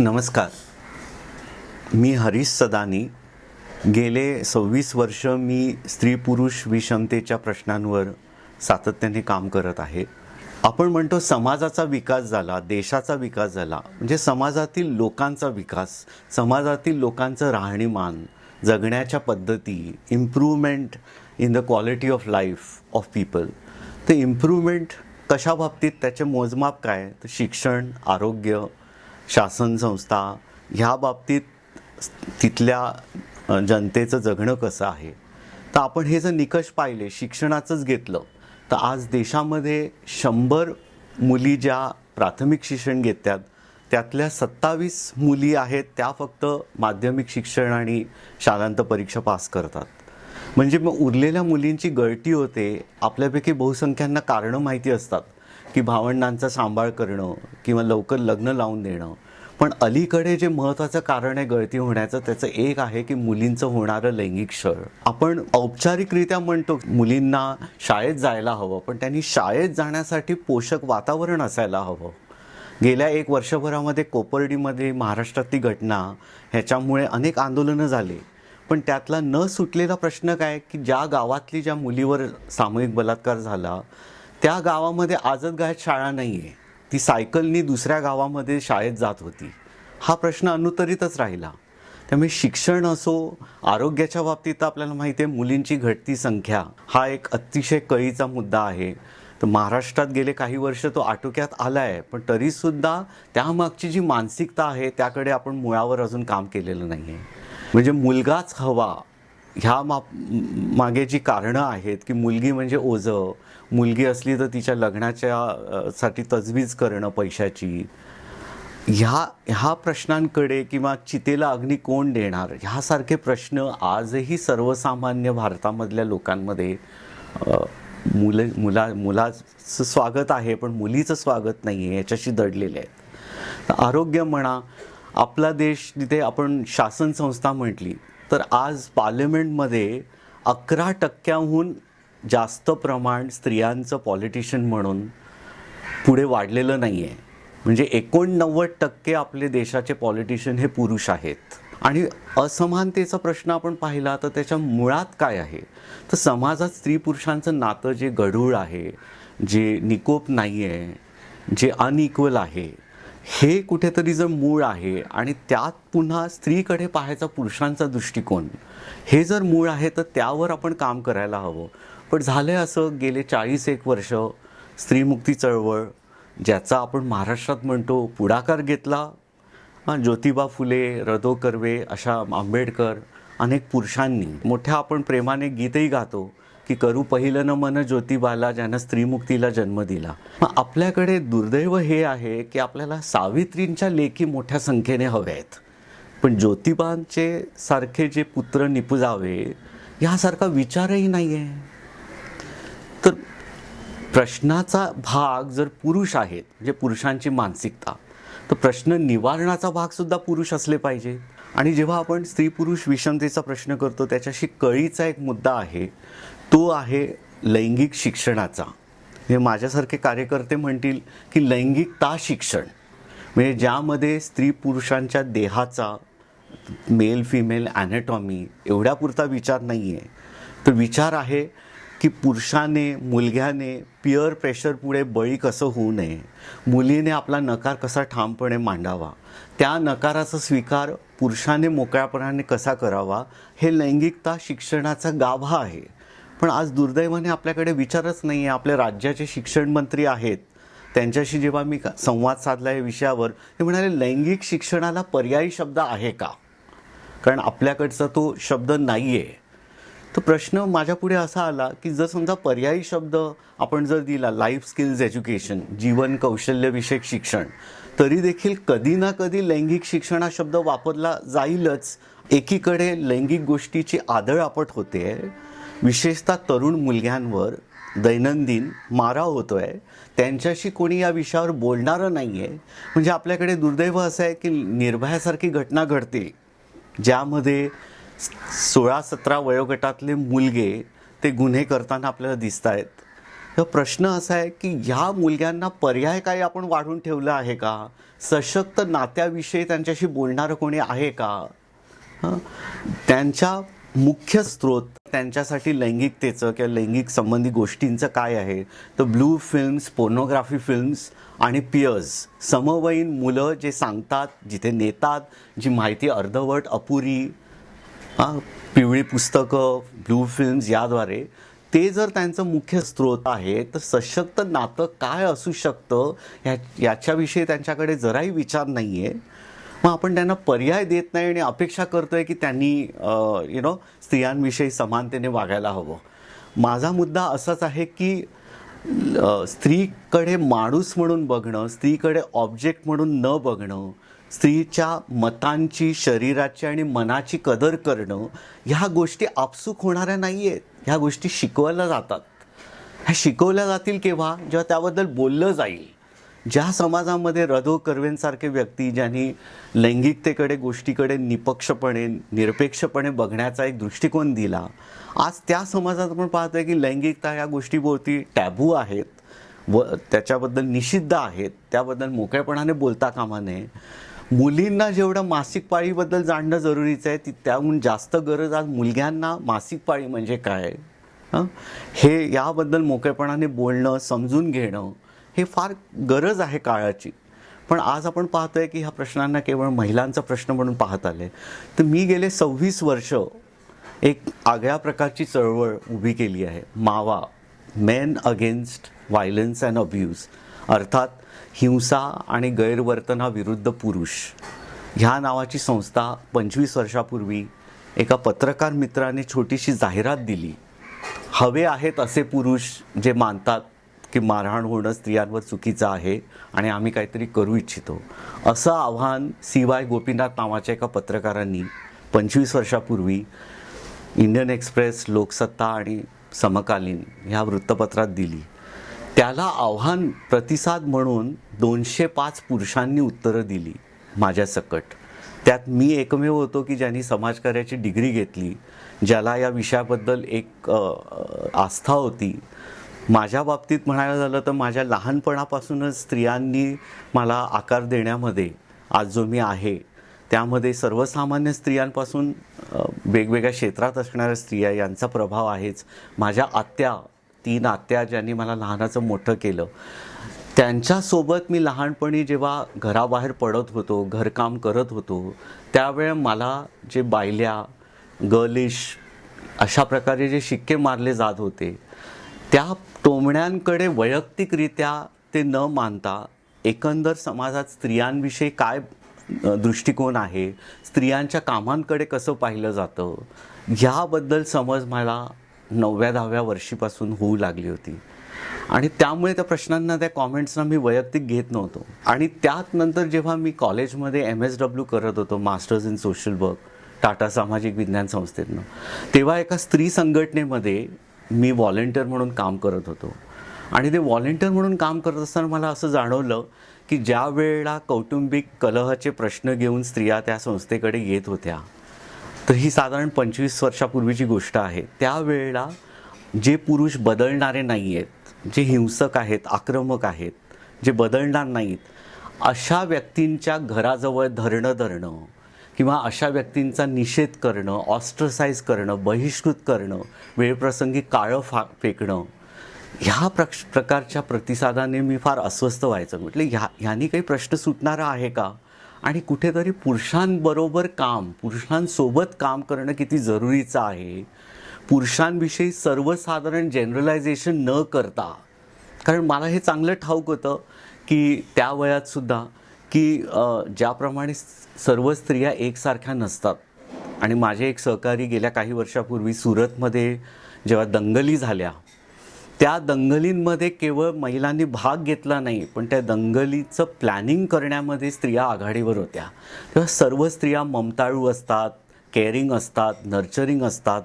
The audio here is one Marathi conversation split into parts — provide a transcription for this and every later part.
नमस्कार. मी हरीश सदानी. गेले सव्वीस वर्ष मी स्त्री पुरुष विषमतेच्या प्रश्नांवर सातत्याने काम करत आहे. आपण म्हणतो समाजाचा विकास झाला देशाचा विकास झाला. म्हणजे समाजातील लोकांचा विकास समाजातील लोकांचं राहणीमान जगण्याच्या पद्धती improvement in the quality of life of people ते इम्प्रूव्हमेंट कशा बाबतीत त्याचे मोजमाप काय? तर शिक्षण आरोग्य शासन संस्था ह्या बाबतीत तिथल्या जनतेचं जगणं कसं आहे? तर आपण हे जर निकष पाहिले शिक्षणाचंच घेतलं तर आज देशामध्ये शंभर मुली ज्या प्राथमिक शिक्षण घेतात त्यातल्या सत्तावीस मुली आहेत त्या फक्त माध्यमिक शिक्षण आणि शालांत परीक्षा पास करतात. म्हणजे मग उरलेल्या मुलींची गळती होते आपल्यापैकी बहुसंख्यांना कारणं माहिती असतात. की भावंडांचा सांभाळ करणं किंवा लवकर लग्न लावून देणं. पण अलीकडे जे महत्त्वाचं कारण आहे गळती होण्याचं त्याचं एक आहे की मुलींचं होणारं लैंगिक छळ आपण औपचारिकरित्या म्हणतो मुलींना शाळेत जायला हवं पण त्यांनी शाळेत जाण्यासाठी पोषक वातावरण असायला हवं. गेल्या एक वर्षभरामध्ये कोपर्डीमध्ये महाराष्ट्रातली घटना ह्याच्यामुळे अनेक आंदोलनं झाले. पण त्यातला न सुटलेला प्रश्न काय की ज्या गावातली ज्या मुलीवर सामूहिक बलात्कार झाला त्या गावामध्ये आजच गायत शाळा नाही आहे ती सायकलनी दुसऱ्या गावामध्ये शाळेत जात होती. हा प्रश्न अनुत्तरितच राहिला. त्यामुळे शिक्षण असो आरोग्याच्या बाबतीत आपल्याला माहिती आहे मुलींची घटती संख्या हा एक अतिशय कळीचा मुद्दा आहे. तर महाराष्ट्रात गेले काही वर्ष तो आटोक्यात आला आहे पण तरीसुद्धा त्यामागची जी मानसिकता आहे त्याकडे आपण मुळावर अजून काम केलेलं नाही आहे म्हणजे मुलगाच हवा ह्या मा मागे जी कारणं आहेत की मुलगी म्हणजे ओझं मुलगी असली तर तिच्या लग्नाच्या साठी तजवीज करणं पैशाची ह्या ह्या प्रश्नांकडे किंवा चितेला अग्नी कोण देणार? ह्यासारखे प्रश्न आजही सर्वसामान्य भारतामधल्या लोकांमध्ये मुलं मुला मुलाचं स्वागत आहे पण मुलीचं स्वागत नाही आहे याच्याशी दडलेले आहेत. आरोग्य म्हणा आपला देश जिथे आपण शासन संस्था म्हटली तर आज पार्लमेंटमध्ये अकरा टक्क्याहून जास्त प्रमाण स्त्रियांचं पॉलिटिशियन म्हणून पुढे वाढलेलं नाही आहे म्हणजे एकोणनव्वद टक्के आपले देशाचे पॉलिटिशियन हे पुरुष आहेत. आणि असमानतेचा प्रश्न आपण पाहिला तर त्याच्या मुळात काय आहे? तर समाजात स्त्री पुरुषांचं नातं जे गढूळ आहे जे निकोप नाही आहे जे अनइक्वल आहे हे कुठेतरी जर मूळ आहे आणि त्यात पुन्हा स्त्रीकडे पाहायचा पुरुषांचा दृष्टिकोन हे जर मूळ आहे तर त्यावर आपण काम करायला हवं. पण झालं असं गेले चाळीस एक वर्ष स्त्रीमुक्ती चळवळ ज्याचा आपण महाराष्ट्रात म्हणतो पुढाकार घेतला. ज्योतिबा फुले रदो कर्वे अशा आंबेडकर अनेक पुरुषांनी मोठ्या आपण प्रेमाने गीतही गातो. की करू पहिलं न मन ज्योतिबाला ज्यानं स्त्रीमुक्तीला जन्म दिला. मग आपल्याकडे दुर्दैव हे आहे की आपल्याला सावित्रींच्या लेखी मोठ्या संख्येने हव्या आहेत. पण ज्योतिबांचे सारखे जे पुत्र निपुजावे ह्यासारखा विचारही नाही आहे तर प्रश्नाचा भाग जर पुरुष आहेत म्हणजे पुरुषांची मानसिकता तर प्रश्न निवारणाचा भाग सुद्धा पुरुष असले पाहिजे. आणि जेव्हा आपण स्त्री पुरुष विषमतेचा प्रश्न करतो त्याच्याशी कळीचा एक मुद्दा आहे. तो आहे लैंगिक शिक्षणाचा. म्हणजे माझ्यासारखे कार्यकर्ते म्हणतील की लैंगिकता शिक्षण. म्हणजे ज्यामध्ये स्त्री पुरुषांच्या देहाचा मेल फिमेल ॲनेटॉमी एवढ्यापुरता विचार नाही आहे तर विचार आहे की पुरुषाने मुलग्याने पिअर प्रेशर पुढे बळी कसं होऊ नये. मुलीने आपला नकार कसा ठामपणे मांडावा. त्या नकाराचा स्वीकार पुरुषाने मोकळ्यापणाने कसा करावा हे लैंगिकता शिक्षणाचा गाभा आहे. पण आज दुर्दैवाने आपल्याकडे विचारच नाही आहे आपल्या राज्याचे शिक्षण मंत्री आहेत. त्यांच्याशी जेव्हा मी संवाद साधला या विषयावर ते म्हणाले लैंगिक शिक्षणाला पर्यायी शब्द आहे का? कारण आपल्याकडचा तो शब्द नाही आहे तर प्रश्न माझ्यापुढे असा आला की जर समजा पर्यायी शब्द आपण जर दिला लाईफ स्किल्स एज्युकेशन जीवन कौशल्यविषयक शिक्षण तरी देखील कधी ना कधी लैंगिक शिक्षण हा शब्द वापरला जाईलच. एकीकडे लैंगिक गोष्टीची आदळ आपट होते विशेषतः तरुण मुलग्यांवर दैनंदिन मारा आहे त्यांच्याशी कोणी या विषयावर बोलणारं नाही आहे म्हणजे आपल्याकडे दुर्दैव असं आहे की निर्भयासारखी घटना घडते ज्यामध्ये सोळा सतरा वयोगटातले मुलगे ते गुन्हे करताना आपल्याला दिसत आहेत तर प्रश्न असा आहे की ह्या मुलग्यांना पर्याय काही आपण वाढून ठेवलं आहे का? सशक्त नात्याविषयी त्यांच्याशी बोलणारं कोणी आहे का? त्यांच्या मुख्य स्रोत त्यांच्यासाठी लैंगिकतेचं किंवा लैंगिक संबंधी गोष्टींचं काय आहे? तर ब्लू फिल्म्स पोर्नोग्राफी फिल्म्स आणि पियर्स समवयीन मुलं जे सांगतात जिथे नेतात जी माहिती अर्धवट अपुरी हां पिवळी पुस्तकं ब्लू फिल्म्स याद्वारे ते जर त्यांचं मुख्य स्रोत आहे तर सशक्त नातं काय असू शकतं? ह्या याच्याविषयी त्यांच्याकडे जराही विचार नाही आहे मग आपण त्यांना पर्याय देत नाही आणि अपेक्षा करतोय की त्यांनी यु नो स्त्रियांविषयी समानतेने वागायला हवं. माझा मुद्दा असाच आहे की स्त्रीकडे माणूस म्हणून बघणं स्त्रीकडे ऑब्जेक्ट म्हणून न बघणं स्त्रीच्या मतांची शरीराची आणि मनाची कदर करणं ह्या गोष्टी आपसूक होणाऱ्या नाही आहेत ह्या गोष्टी शिकवल्या जातात. ह्या शिकवल्या जातील केव्हा? जेव्हा त्याबद्दल बोललं जाईल. ज्या समाजामध्ये रधो कर्वेंसारखे व्यक्ती ज्यांनी लैंगिकतेकडे गोष्टीकडे निपक्षपणे निरपेक्षपणे बघण्याचा एक दृष्टिकोन दिला आज त्या समाजात आपण पाहतोय की लैंगिकता या गोष्टीभोवती टॅबू आहेत व त्याच्याबद्दल निषिद्ध आहेत त्याबद्दल मोकळेपणाने बोलता कामा नये. मुलींना जेवढं मासिक पाळीबद्दल जाणणं जरुरीचं आहे ती त्याहून जास्त गरज आज मुलग्यांना मासिक पाळी म्हणजे काय? हे याबद्दल मोकळेपणाने बोलणं समजून घेणं हे फार गरज आहे काळाची. पण आज आपण पाहतोय की ह्या प्रश्नांना केवळ महिलांचा प्रश्न म्हणून पाहत आले. तर मी गेले सव्वीस वर्ष एक आगळ्या प्रकारची चळवळ उभी केली आहे. MAVA men against violence and abuse अर्थात हिंसा आणि गैरवर्तनाविरुद्ध पुरुष. ह्या नावाची संस्था पंचवीस वर्षापूर्वी एका पत्रकार मित्राने छोटीशी जाहिरात दिली. हवे आहेत असे पुरुष जे मानतात की मारहाण होणं स्त्रियांवर चुकीचं आहे आणि आम्ही काहीतरी करू इच्छितो. असं आव्हान सी वाय गोपीनाथ नावाच्या एका पत्रकारांनी पंचवीस वर्षापूर्वी इंडियन एक्सप्रेस लोकसत्ता आणि समकालीन ह्या वृत्तपत्रात दिली. त्याला आव्हान प्रतिसाद म्हणून दोनशे पाच पुरुषांनी उत्तरं दिली माझ्या सकट. त्यात मी एकमेव होतो की ज्यांनी समाजकार्याची डिग्री घेतली ज्याला या विषयाबद्दल एक आस्था होती. माझ्या बाबतीत म्हणायला झालं तर माझ्या लहानपणापासूनच स्त्रियांनी मला आकार देण्यामध्ये आज जो मी आहे त्यामध्ये सर्वसामान्य स्त्रियांपासून वेगवेगळ्या क्षेत्रात असणाऱ्या स्त्रिया यांचा प्रभाव आहेच. माझ्या आत्या तीन आत्या ज्यांनी मला लहानाचं मोठं केलं त्यांच्यासोबत मी लहानपणी जेव्हा घराबाहेर पडत होतो घरकाम करत होतो त्यावेळे मला जे बायल्या गर्लिश अशा प्रकारे जे शिक्के मारले जात होते त्या टोमण्यांकडे वैयक्तिकरित्या ते न मानता एकंदर समाजात स्त्रियांविषयी काय दृष्टिकोन आहे स्त्रियांच्या कामांकडे कसं पाहिलं जातं ह्याबद्दल समज मला नवव्या दहाव्या वर्षीपासून होऊ लागली होती. आणि त्यामुळे त्या प्रश्नांना त्या कॉमेंट्सना मी वैयक्तिक घेत नव्हतो. आणि त्यात नंतर जेव्हा मी कॉलेजमध्ये एम एस डब्ल्यू करत होतो masters in social work Tata सामाजिक विज्ञान संस्थेतनं तेव्हा एका स्त्री संघटनेमध्ये मी व्हॉलेंटियर म्हणून काम करत होतो. आणि ते व्हॉलेंटियर म्हणून काम करत असताना मला असं जाणवलं की ज्या वेळेला कौटुंबिक कलहाचे प्रश्न घेऊन स्त्रिया त्या संस्थेकडे येत होत्या तर ही साधारण पंचवीस वर्षापूर्वीची गोष्ट आहे. त्यावेळेला जे पुरुष बदलणारे नाही आहेत जे हिंसक आहेत आक्रमक आहेत जे बदलणार नाहीत अशा व्यक्तींच्या घराजवळ धरणं धरणं किंवा अशा व्यक्तींचा निषेध करणं ऑस्ट्रसाइज करणं बहिष्कृत करणं वेळप्रसंगी काळं फा फेकणं ह्या प्रक्ष प्रकारच्या प्रतिसादाने मी फार अस्वस्थ व्हायचं. म्हटलं ह्या ह्यानी काही प्रश्न सुटणारा आहे का? आणि कुठेतरी पुरुषांबरोबर काम पुरुषांसोबत काम करणं किती जरुरीचं आहे? पुरुषांविषयी सर्वसाधारण जनरलायझेशन न करता. कारण मला हे चांगलं ठाऊक होतं की त्या वयात सुद्धा की ज्याप्रमाणे सर्व स्त्रिया एकसारख्या नसतात. आणि माझे एक सहकारी गेल्या काही वर्षापूर्वी सुरतमध्ये जेव्हा दंगली झाल्या त्या दंगलींमध्ये केवळ महिलांनी भाग घेतला नाही पण त्या दंगलीचं प्लॅनिंग करण्यामध्ये स्त्रिया आघाडीवर होत्या. तेव्हा सर्व स्त्रिया ममताळू असतात केअरिंग असतात नर्चरिंग असतात.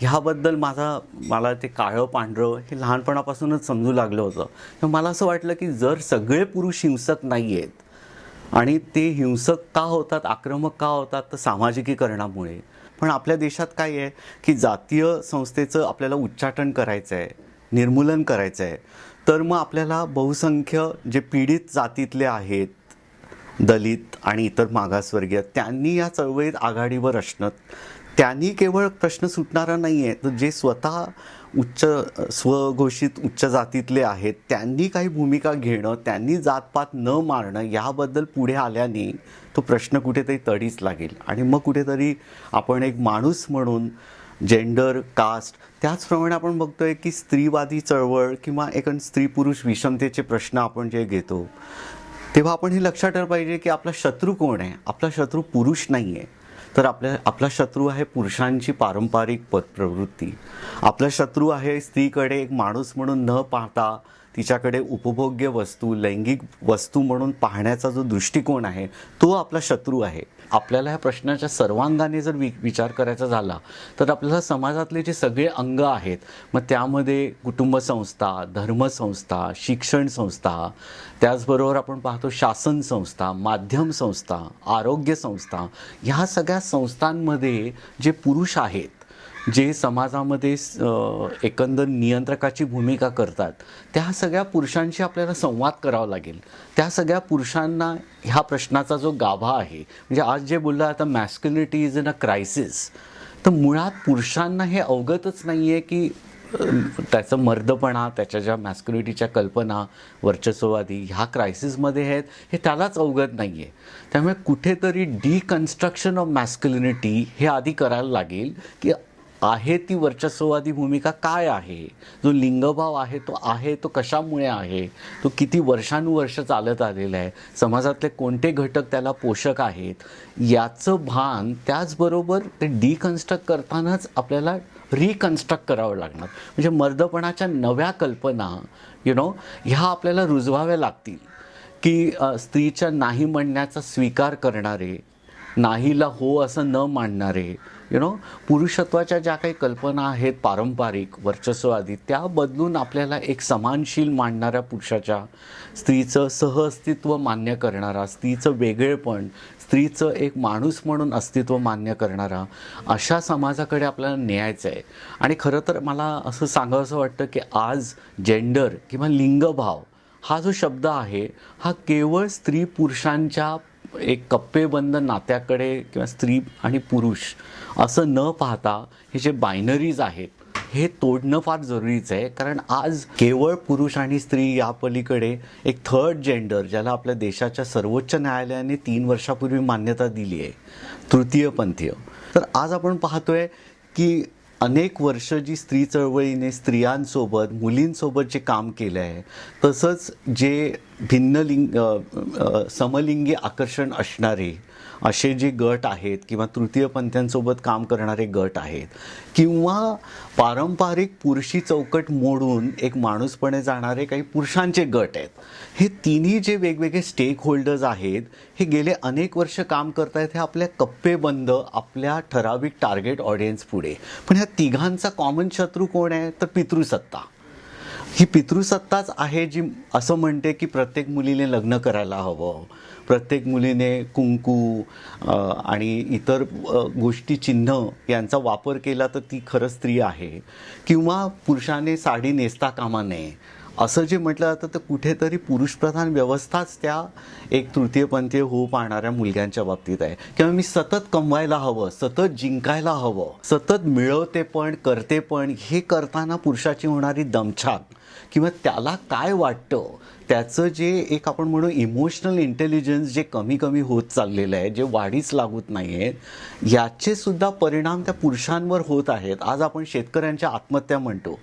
ह्याबद्दल माझा मला ते काळं पांढरं हे लहानपणापासूनच समजू लागलं होतं. तर मला असं वाटलं की जर सगळे पुरुष हिंसक नाही आहेत आणि ते हिंसक का होतात आक्रमक का होतात तर सामाजिकीकरणामुळे. पण आपल्या देशात काय आहे की जातीय संस्थेचं आपल्याला उच्चाटन करायचं आहे निर्मूलन करायचं आहे तर मग आपल्याला बहुसंख्य जे पीडित जातीतले आहेत दलित आणि इतर मागासवर्गीय त्यांनी या चळवळीत आघाडीवर असणं. त्यांनी केवळ प्रश्न सुटणारा नाही आहे तर जे स्वतः उच्च स्वघोषित उच्च जातीतले आहेत. त्यांनी काही भूमिका घेणं त्यांनी जातपात न मारणं याबद्दल पुढे आल्याने तो प्रश्न कुठेतरी तडीच लागेल. आणि मग कुठेतरी आपण एक माणूस म्हणून जेंडर कास्ट त्याचप्रमाणे आपण बघतोय की स्त्रीवादी चळवळ किंवा एक स्त्री पुरुष विषमतेचे प्रश्न आपण जे घेतो तेव्हा आपण हे लक्षात ठेवलं पाहिजे की आपला शत्रू कोण आहे? आपला शत्रू पुरुष नाही आहे तर आपल्या आपला शत्रू आहे पुरुषांची पारंपरिक पद प्रवृत्ती. आपला शत्रू आहे स्त्रीकडे एक माणूस म्हणून न पाहता तिच्याकडे उपभोग्य वस्तू लैंगिक वस्तू म्हणून पाहण्याचा जो दृष्टिकोन आहे तो आपला शत्रू आहे. आपल्याला ह्या प्रश्नाच्या सर्वांगाने जर वि विचार करायचा झाला तर आपल्याला समाजातले जे सगळे अंग आहेत मग त्यामध्ये कुटुंब संस्था धर्मसंस्था शिक्षण संस्था त्याचबरोबर आपण पाहतो शासन संस्था माध्यम संस्था आरोग्य संस्था ह्या सगळ्या संस्थांमध्ये जे पुरुष आहेत जे समाजामध्ये एकंदर नियंत्रकाची भूमिका करतात त्या सगळ्या पुरुषांशी आपल्याला संवाद करावा लागेल. त्या सगळ्या पुरुषांना ह्या प्रश्नाचा जो गाभा आहे म्हणजे आज जे बोललं आता masculinity is in a crisis तर मुळात पुरुषांना हे अवगतच नाही आहे की त्याचं मर्दपणा त्याच्या ज्या मॅस्क्युलिटीच्या कल्पना वर्चस्ववादी ह्या क्रायसिसमध्ये आहेत हे त्यालाच अवगत नाही आहे त्यामुळे कुठेतरी डिकन्स्ट्रक्शन ऑफ मॅस्क्युलिनिटी हे आधी करायला लागेल की आहे ती वर्चस्ववादी भूमिका काय आहे? जो लिंगभाव आहे तो आहे तो कशामुळे आहे? तो किती वर्षानुवर्ष चालत आलेला आहे? समाजातले कोणते घटक त्याला पोषक आहेत? याचं भान त्याचबरोबर ते डिकन्स्ट्रक्ट करतानाच आपल्याला रिकन्स्ट्रक्ट करावं लागणार. म्हणजे मर्दपणाच्या नव्या कल्पना यु नो ह्या आपल्याला रुजवाव्या लागतील. की स्त्रीच्या नाही म्हणण्याचा स्वीकार करणारे नाहीला हो असं न मानणारे यु नो पुरुषत्वाच्या ज्या काही कल्पना आहेत पारंपरिक वर्चस्ववादी त्या बदलून आपल्याला एक समानशील मांडणाऱ्या पुरुषाच्या स्त्रीचं सहअस्तित्व मान्य करणारा स्त्रीचं वेगळेपण स्त्रीचं एक माणूस म्हणून अस्तित्व मान्य करणारा अशा समाजाकडे आपल्याला न्यायचं आहे आणि खरं तर मला असं सांगावं असं वाटतं की आज जेंडर किंवा लिंगभाव हा जो शब्द आहे हा केवळ स्त्री पुरुषांच्या एक कप्पेबंद नात्याकडे किंवा स्त्री आणि पुरुष असं न पाहता हे जे बायनरीज आहेत हे तोडणं फार जरुरीचं आहे. कारण आज केवळ पुरुष आणि स्त्री या पलीकडे एक थर्ड जेंडर ज्याला आपल्या देशाच्या सर्वोच्च न्यायालयाने तीन वर्षापूर्वी मान्यता दिली आहे तृतीयपंथीय तर आज आपण पाहतोय की अनेक वर्ष जी स्त्री चळवळीने स्त्रियांसोबत मुलींसोबत जे काम केलं आहे तसंच जे भिन्न लिंग समलिंगी आकर्षण असणारे असे जे गट आहेत किंवा तृतीयपंथ्यांसोबत काम करणारे गट आहेत किंवा पारंपरिक पुरुषी चौकट मोडून एक माणूसपणे जाणारे काही पुरुषांचे गट आहेत हे तिन्ही जे वेगवेगळे स्टेक होल्डर्स आहेत हे गेले अनेक वर्ष काम करतायत हे आपल्या कप्पेबंद आपल्या ठराविक टार्गेट ऑडियन्स पुढे. पण ह्या तिघांचा कॉमन शत्रू कोण आहे? तर पितृसत्ता. ही पितृसत्ताच आहे जी असं म्हणते की प्रत्येक मुलीने लग्न करायला हवं. प्रत्येक मुलीने कुंकू आणि इतर गोष्टी चिन्ह यांचा वापर केला तर ती खरं स्त्री आहे. किंवा पुरुषाने साडी नेसता कामा नये. असं जे म्हटलं जातं तर कुठेतरी पुरुषप्रधान व्यवस्थाच त्या एक तृतीयपंथीय होऊ पाहणाऱ्या मुलग्यांच्या बाबतीत आहे. किंवा मी सतत कमवायला हवं सतत जिंकायला हवं सतत मिळवते पण करते पण हे करताना पुरुषाची होणारी दमछाक किंवा त्याला काय वाटतं त्याचं जे एक आपण म्हणू इमोशनल इंटेलिजन्स जे कमी कमी होत चाललेलं आहे जे वाढीच लागत नाही आहेत याचे सुद्धा परिणाम त्या पुरुषांवर होत आहेत. आज आपण शेतकऱ्यांच्या आत्महत्या म्हणतो.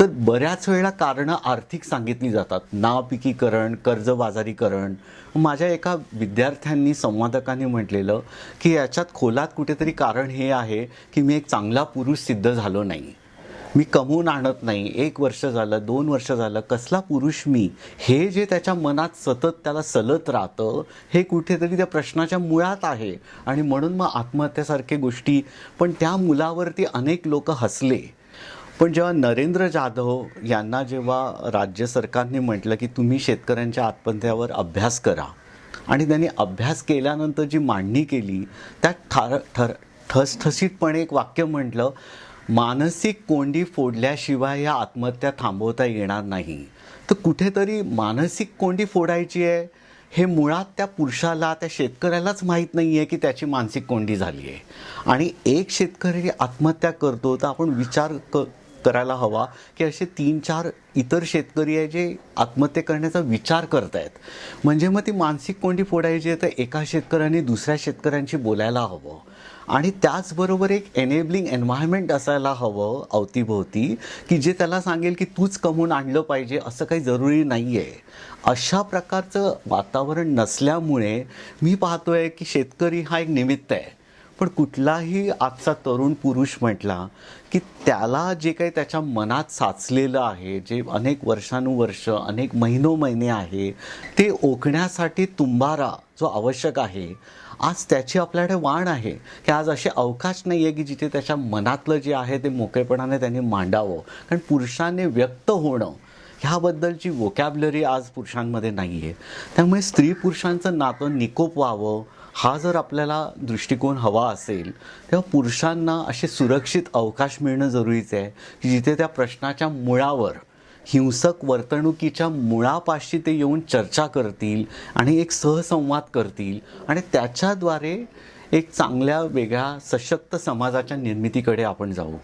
तर बऱ्याच वेळा कारणं आर्थिक सांगितली जातात. नापिकीकरण कर्जबाजारीकरण. माझ्या एका विद्यार्थ्यांनी संवादकांनी म्हटलेलं की याच्यात खोलात कुठेतरी कारण हे आहे की मी एक चांगला पुरुष सिद्ध झालो नाही. मी कमवून आणत नाही. एक वर्ष झालं दोन वर्ष झालं कसला पुरुष मी? हे जे त्याच्या मनात सतत त्याला सलत राहतं हे कुठेतरी त्या प्रश्नाच्या मुळात आहे. आणि म्हणून मग आत्महत्यासारख्या गोष्टी पण त्या मुलावरती अनेक लोक हसले. पण जेव्हा नरेंद्र जाधव यांना जेव्हा राज्य सरकारने म्हटलं की तुम्ही शेतकऱ्यांच्या आत्महत्यावर अभ्यास करा आणि त्यांनी अभ्यास केल्यानंतर जी मांडणी केली त्यात ठार ठर ठसठसीतपणे एक वाक्य म्हटलं मानसिक कोंडी फोडल्याशिवाय या आत्महत्या थांबवता येणार नाही. तर कुठेतरी मानसिक कोंडी फोडायची आहे. हे मुळात त्या पुरुषाला त्या शेतकऱ्यालाच माहीत नाही आहे की त्याची मानसिक कोंडी झाली आहे आणि एक शेतकरी आत्महत्या करतो तर आपण विचार क करायला हवा की असे तीन चार इतर शेतकरी आहे जे आत्महत्या करण्याचा विचार करत आहेत म्हणजे मग ती मानसिक कोंडी फोडायची आहे तर एका शेतकऱ्याने दुसऱ्या शेतकऱ्यांशी बोलायला हवं. आणि त्याचबरोबर एक एनेबलिंग एन्व्हायरमेंट असायला हवं अवतीभोवती की जे त्याला सांगेल की तूच कमवून आणलं पाहिजे असं काही जरुरी नाही आहे अशा प्रकारचं वातावरण नसल्यामुळे मी पाहतोय की शेतकरी हा एक निमित्त आहे. पण कुठलाही आजचा तरुण पुरुष म्हटला की त्याला जे काही त्याच्या मनात साचलेलं आहे जे अनेक वर्षानुवर्ष अनेक महिनो महिने आहे ते ओकण्यासाठी तुंबारा जो आवश्यक आहे आज त्याची आपल्याकडे वाण आहे. की आज असे अवकाश नाही आहे की जिथे त्याच्या मनातलं जे आहे ते मोकळेपणाने त्यांनी मांडावं. कारण पुरुषाने व्यक्त होणं ह्याबद्दलची वोकॅबलरी आज पुरुषांमध्ये नाही आहे त्यामुळे स्त्री पुरुषांचं नातं निकोप व्हावं हा जर आपल्याला दृष्टिकोन हवा असेल तेव्हा पुरुषांना असे सुरक्षित अवकाश मिळणं जरुरीचं आहे की जिथे त्या प्रश्नाच्या मुळावर हिंसक वर्तणुकीच्या मुळापाशी ते येऊन चर्चा करतील आणि एक सहसंवाद करतील आणि त्याच्याद्वारे एक चांगल्या वेगळ्या सशक्त समाजाच्या निर्मितीकडे आपण जाऊ.